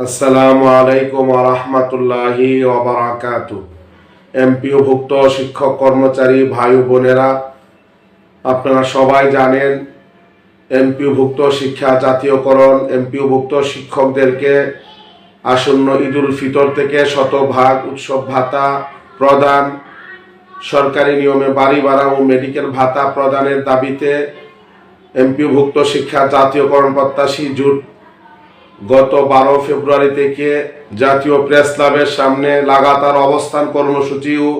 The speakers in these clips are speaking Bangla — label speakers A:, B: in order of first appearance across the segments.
A: আসসালামু আলাইকুম রহমতুল্লাহি ওবরাকাতু এমপিওভুক্ত শিক্ষক কর্মচারী ভাই বোনেরা, আপনারা সবাই জানেন এমপিওভুক্ত শিক্ষা জাতীয়করণ এমপিওভুক্ত শিক্ষকদেরকে আসন্ন ঈদুল ফিতর থেকে শতভাগ উৎসব ভাতা প্রদান, সরকারি নিয়মে বাড়ি ভাড়া ও মেডিকেল ভাতা প্রদানের দাবিতে এমপিওভুক্ত শিক্ষা জাতীয়করণ প্রত্যাশী জোট গত বারো ফেব্রুয়ারি থেকে জাতীয় প্রেস ক্লাবের সামনে লাগাতার অবস্থান কর্মসূচি ও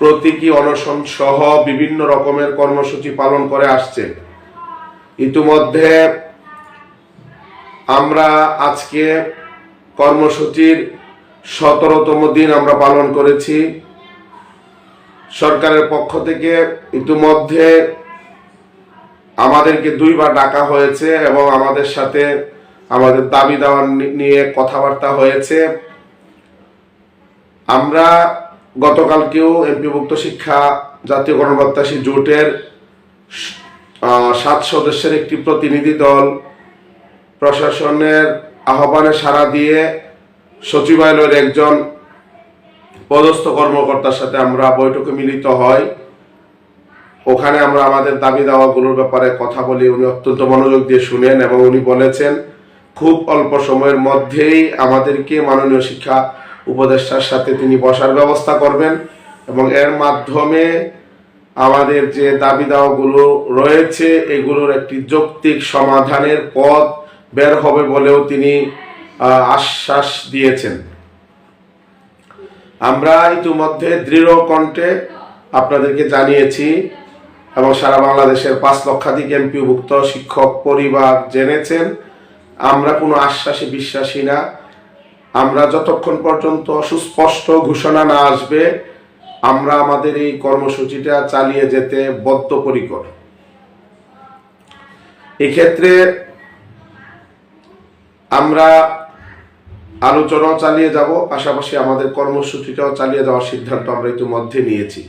A: প্রতীকী অনশন সহ বিভিন্ন রকমের কর্মসূচি পালন করে আসছে। ইতিমধ্যে আমরা আজকে কর্মসূচির সতেরোতম দিন আমরা পালন করেছি। সরকারের পক্ষ থেকে ইতিমধ্যে আমাদেরকে দুইবার ডাকা হয়েছে এবং আমাদের সাথে আমাদের দাবি দাওয়া নিয়ে কথাবার্তা হয়েছে। আমরা গতকালকেও এমপিভুক্ত শিক্ষা জাতীয় গণপ্রত্যাশী জোটের সাত সদস্যের একটি প্রতিনিধি দল প্রশাসনের আহ্বানে সাড়া দিয়ে সচিবালয়ের একজন পদস্থ কর্মকর্তার সাথে আমরা বৈঠকে মিলিত হয় ওখানে আমরা আমাদের দাবি দাওয়াগুলোর ব্যাপারে কথা বলি। উনি অত্যন্ত মনোযোগ দিয়ে শুনেন এবং উনি বলেছেন খুব অল্প সময়ের মধ্যেই আমাদেরকে মাননীয় শিক্ষা উপদেষ্টার সাথে তিনি বসার ব্যবস্থা করবেন এবং এর মাধ্যমে আমাদের যে দাবি দাওয়াগুলো রয়েছে, এগুলোর একটি যৌক্তিক সমাধানের পথ বের হবে বলেও তিনি আশ্বাস দিয়েছেন। আমরা ইতিমধ্যে দৃঢ় কণ্ঠে আপনাদেরকে জানিয়েছি এবং সারা বাংলাদেশের পাঁচ লক্ষাধিক এমপিভুক্ত শিক্ষক পরিবার জেনেছেন। আমরা কোনো আশ্বাসে বিশ্বাসী না। আমরা যতক্ষণ পর্যন্ত সুস্পষ্ট ঘোষণা না আসবে, আমরা আমাদের এই কর্মসূচিটা চালিয়ে যেতে বদ্ধপরিকর। এক্ষেত্রে আমরা আলোচনাও চালিয়ে যাব, পাশাপাশি আমাদের কর্মসূচিটাও চালিয়ে যাওয়ার সিদ্ধান্ত আমরা ইতিমধ্যে নিয়েছি।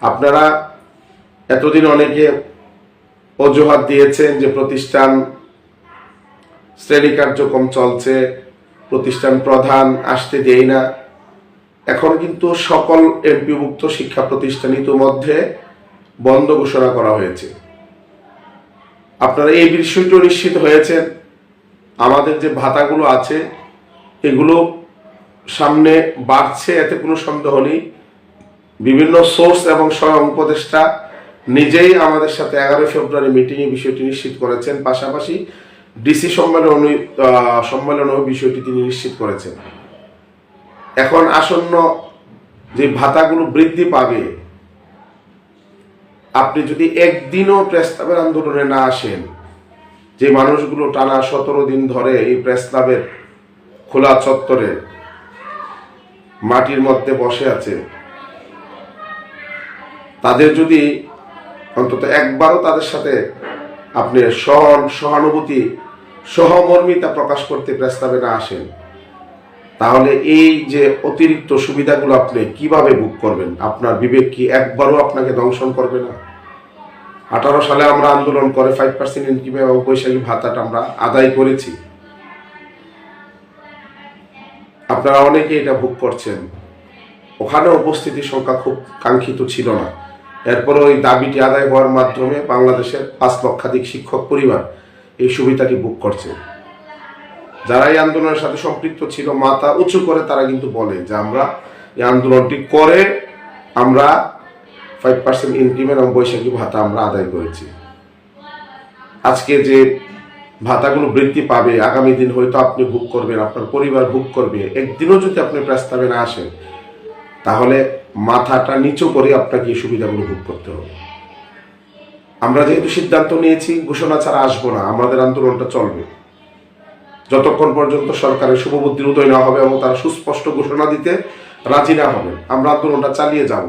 A: আপনারা এতদিন অনেকে অজুহাত দিয়েছেন যে প্রতিষ্ঠান শ্রেণি কার্যক্রম চলছে, প্রতিষ্ঠান প্রধান আসতে দেয় না। এখন কিন্তু সকল এমপিভুক্ত শিক্ষা প্রতিষ্ঠান ইতিমধ্যে বন্ধ ঘোষণা করা হয়েছে। আপনারা এই বিষয়টি নিশ্চিত হয়েছেন। আমাদের যে ভাতাগুলো আছে, এগুলো সামনে বাড়ছে, এতে কোনো সন্দেহ নেই। বিভিন্ন সোর্স এবং স্বয়ং উপদেষ্টা নিজেই আমাদের সাথে এগারোই ফেব্রুয়ারি মিটিংয়ে বিষয়টি নিশ্চিত করেছেন। পাশাপাশি ডিসি সম্মেলন সম্মেলনেও বিষয়টি তিনি নিশ্চিত করেছেন। এখন আসন্ন যে ভাতাগুলো বৃদ্ধি পাবে, আপনি যদি একদিনও প্রস্তাবের আন্দোলনে না আসেন, যে মানুষগুলো টানা সতেরো দিন ধরে এই প্রেস ক্লাবের খোলা চত্বরে মাটির মধ্যে বসে আছে, তাদের যদি অন্তত একবারও তাদের সাথে আপনি সহন সহানুভূতি সহমর্মিতা প্রকাশ করতে প্রস্তাবে না আসেন। তাহলে এই যে অতিরিক্ত সুবিধাগুলো আপনি কীভাবে বুক করবেন? আপনার বিবেক কি একবারও আপনাকে দংশন করবে না? আঠারো সালে আমরা আন্দোলন করে ফাইভ পার্সেন্ট ইনকিমে বৈশাখী ভাতাটা আমরা আদায় করেছি। আপনারা অনেকে এটা ভোগ করছেন। ওখানে উপস্থিতির সংখ্যা খুব কাঙ্ক্ষিত ছিল না। এরপরে ওই দাবিটি আদায় হওয়ার মাধ্যমে বাংলাদেশের পাঁচ লক্ষাধিক শিক্ষক পরিবার এই সুবিধাটি বুক করছে। যারা এই আন্দোলনের সাথে সম্পৃক্ত ছিল, মাথা উঁচু করে তারা কিন্তু বলে যে আমরা এই আন্দোলনটি করে আমরা ফাইভ পার্সেন্ট ইনক্রিমেন্ট এবং বৈশাখী ভাতা আমরা আদায় করেছি। আজকে যে ভাতাগুলো বৃদ্ধি পাবে, আগামী দিন হয়তো আপনি ভোগ করবেন, আপনার পরিবার ভোগ করবে, একদিনও যদি আপনি প্রস্তাবে না আসেন, তাহলে মাথাটা নিচু করে আপনাকে এই সুবিধাগুলো ভোগ করতে হবে। আমরা যেহেতু সিদ্ধান্ত নিয়েছি, ঘোষণা ছাড়া আসব না, আমাদের আন্দোলনটা চলবে। যতক্ষণ পর্যন্ত সরকারের শুভবুদ্ধির উদয় না হবে এবং তারা সুস্পষ্ট ঘোষণা দিতে রাজি না হবে, আমরা আন্দোলনটা চালিয়ে যাব।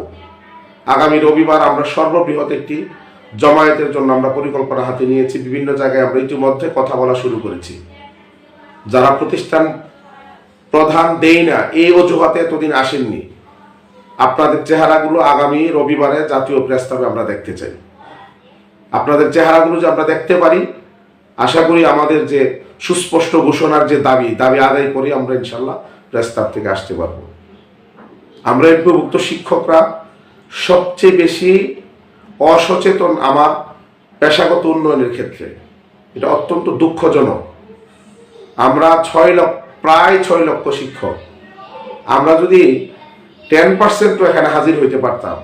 A: আগামী রবিবার আমরা সর্ববৃহৎ একটি জমায়েতের জন্য আমরা পরিকল্পনা হাতে নিয়েছি, বিভিন্ন জায়গায় আমরা ইতিমধ্যে কথা বলা শুরু করেছি। যারা প্রতিষ্ঠান প্রধান দেই না, এই অজুহাতে এতদিন আসেননি। আপনাদের চেহারাগুলো আগামী রবিবারে জাতীয় প্রস্তাবে আমরা দেখতে চাই। আপনাদের চেহারাগুলো যে আমরা দেখতে পারি, আশা করি আমাদের যে সুস্পষ্ট ঘোষণার যে দাবি দাবি আদায় করে আমরা ইনশাল্লাহ প্রস্তাব থেকে আসতে পারব। আমরা এমপিভুক্ত শিক্ষকরা সবচেয়ে বেশি অসচেতন আমার পেশাগত উন্নয়নের ক্ষেত্রে। এটা অত্যন্ত দুঃখজনক। আমরা ছয় লক্ষ, প্রায় ছয় লক্ষ শিক্ষক। আমরা যদি টেন পার্সেন্টও এখানে হাজির হইতে পারতাম,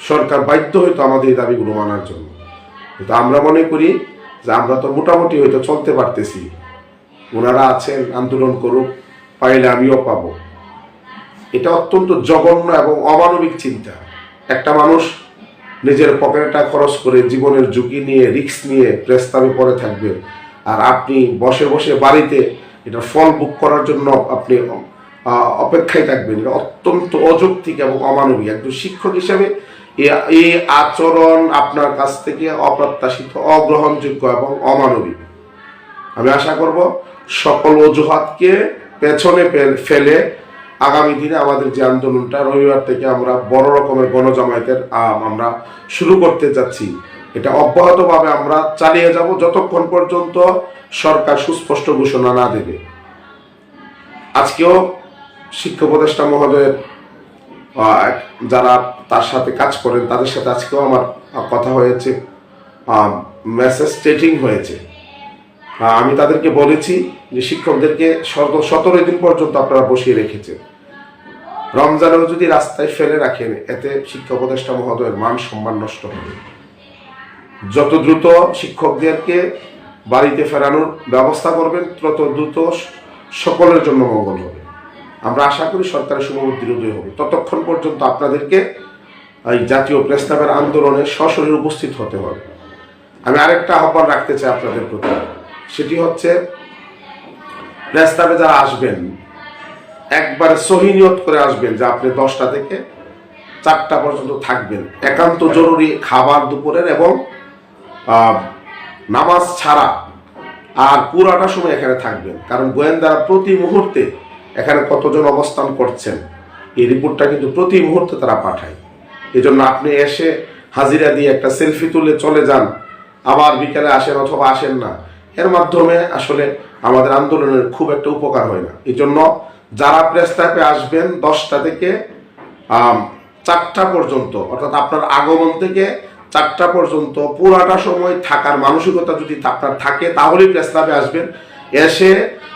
A: সরকার বাধ্য হইতো আমাদের এই দাবিগুলো মানার জন্য। কিন্তু আমরা মনে করি যে আমরা তো মোটামুটি হয়তো চলতে পারতেছি। ওনারা আছেন, আন্দোলন করুক, পাইলে আমিও পাবো। এটা অত্যন্ত জঘন্য এবং অমানবিক চিন্তা। একটা মানুষ নিজের পকেটটা খরচ করে জীবনের ঝুঁকি নিয়ে, রিস্ক নিয়ে প্রস্তাবে পড়ে থাকবে আর আপনি বসে বসে বাড়িতে এটা ফল বুক করার জন্য আপনি অপেক্ষায় থাকবেন। এটা অত্যন্ত অযৌক্তিক এবং অমানবিক। একজন শিক্ষক হিসেবে এই আচরণ আপনার কাছ থেকে অপ্রত্যাশিত অগ্রহণযোগ্য এবং অমানবিক। আমি আশা করব সকল অজুহাতকে পেছনে ফেলে আগামী দিনে আমাদের যে আন্দোলনটা রবিবার থেকে আমরা বড় রকমের গণজামায়াতের আম, আমরা শুরু করতে যাচ্ছি। এটা অব্যাহতভাবে আমরা চালিয়ে যাব যতক্ষণ পর্যন্ত সরকার সুস্পষ্ট ঘোষণা না দেবে। আজকেও শিক্ষা উপদেষ্টা মহোদয়ের যারা তার সাথে কাজ করেন, তাদের সাথে আজকেও আমার কথা হয়েছে মেসেজ স্টেটিং হয়েছে। আমি তাদেরকে বলেছি যে শিক্ষকদেরকে সত- সতেরো দিন পর্যন্ত আপনারা বসিয়ে রেখেছেন। রমজানেও যদি রাস্তায় ফেলে রাখেন, এতে শিক্ষা উপদেষ্টা মহোদয়ের মান সম্মান নষ্ট হবে। যত দ্রুত শিক্ষকদেরকে বাড়িতে ফেরানোর ব্যবস্থা করবেন, তত দ্রুত সকলের জন্য মঙ্গল হবে। আমরা আশা করি সরকারের শুভবুদ্ধির উদয় হবে। ততক্ষণ পর্যন্ত আপনাদেরকে এই জাতীয় প্রেস্তাবের আন্দোলনে সশরীরে উপস্থিত হতে হবে। আমি আরেকটা আহ্বান রাখতে চাই আপনাদের প্রতি। সেটি হচ্ছে প্রেস্তাবে যারা আসবেন, একবার সহিনিয়ত করে আসবেন যে আপনি দশটা থেকে চারটা পর্যন্ত থাকবেন। একান্ত জরুরি খাবার দুপুরের এবং নামাজ ছাড়া আর পুরাটা সময় এখানে থাকবেন। কারণ গোয়েন্দারা প্রতি মুহূর্তে এখানে কতজন অবস্থান করছেন? এই রিপোর্টটা কিন্তু প্রতি মুহূর্তে তারা পাঠায়। এই জন্য আপনি এসে হাজিরা দিয়ে একটা সেলফি তুলে চলে যান। আবার বিকেলে আসেন অথবা আসেন না। এর মাধ্যমে আসলে আমাদের আন্দোলনের খুব একটা উপকার হয় না। এই জন্য যারা প্রেস আসবেন, দশটা থেকে চারটা পর্যন্ত, অর্থাৎ আপনার আগমন থেকে চারটা পর্যন্ত, পুরাটা সময় থাকার মানসিকতা যদি আপনার থাকে, তাহলেই প্রেস আসবেন। এসে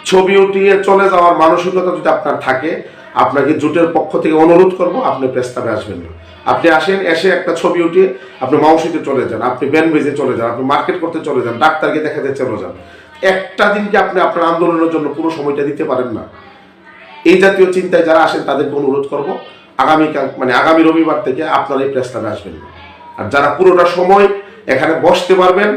A: ছবি উঠিয়ে চলে যাওয়ার মানসিকতা যদি আপনার থাকে, আপনাকে জোটের পক্ষ থেকে অনুরোধ করব, আপনি প্রেস ক্লাবে আসবেন না। আপনি আসেন, এসে একটা ছবি উঠিয়ে আপনি মাউসিতে চলে যান, আপনি ব্যানবেজে চলে যান, আপনি মার্কেট করতে চলে যান, ডাক্তারকে দেখাতে চলে যান। একটা দিনকে আপনি আপনার আন্দোলনের জন্য পুরো সময়টা দিতে পারেন না? এই জাতীয় চিন্তায় যারা আসেন, তাদেরকে অনুরোধ করব, আগামীকাল মানে আগামী রবিবার থেকে আপনারা এই প্রেস্তাবে আসবেন। আর যারা পুরোটা সময় এখানে বসতে পারবেন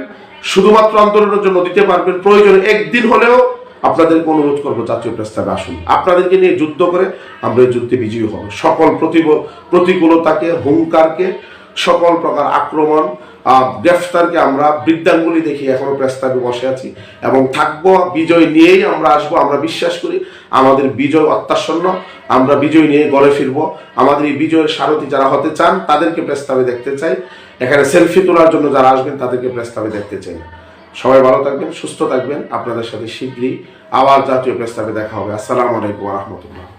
A: শুধুমাত্র আন্দোলনের জন্য দিতে পারবেন, প্রয়োজনে একদিন হলেও আপনাদেরকে অনুরোধ করব জাতীয় প্রস্তাবে আসুন। আপনাদেরকে নিয়ে যুদ্ধ করে আমরা এই যুদ্ধে বিজয়ী হব। সকল প্রতিব- প্রতিকূলতাকে, হুঙ্কারকে, সকল প্রকার আক্রমণ গ্রেফতারকে আমরা বৃদ্ধাঙ্গুলি দেখি এখনও প্রস্তাবে বসে আছি এবং থাকব, বিজয় নিয়েই আমরা আসব, আমরা বিশ্বাস করি আমাদের বিজয় অত্যাসন্ন, আমরা বিজয় নিয়ে গড়ে ফিরবো। আমাদের এই বিজয়ের সারথি যারা হতে চান, তাদেরকে প্রস্তাবে দেখতে চাই। এখানে সেলফি তোলার জন্য যারা আসবেন, তাদেরকে প্রস্তাবে দেখতে চাই। সবাই ভালো থাকবেন, সুস্থ থাকবেন। আপনাদের সাথে শীঘ্রই আবার জাতীয় প্রস্তাবে দেখা হবে। আসসালামু আলাইকুম রহমতুল্লাহ।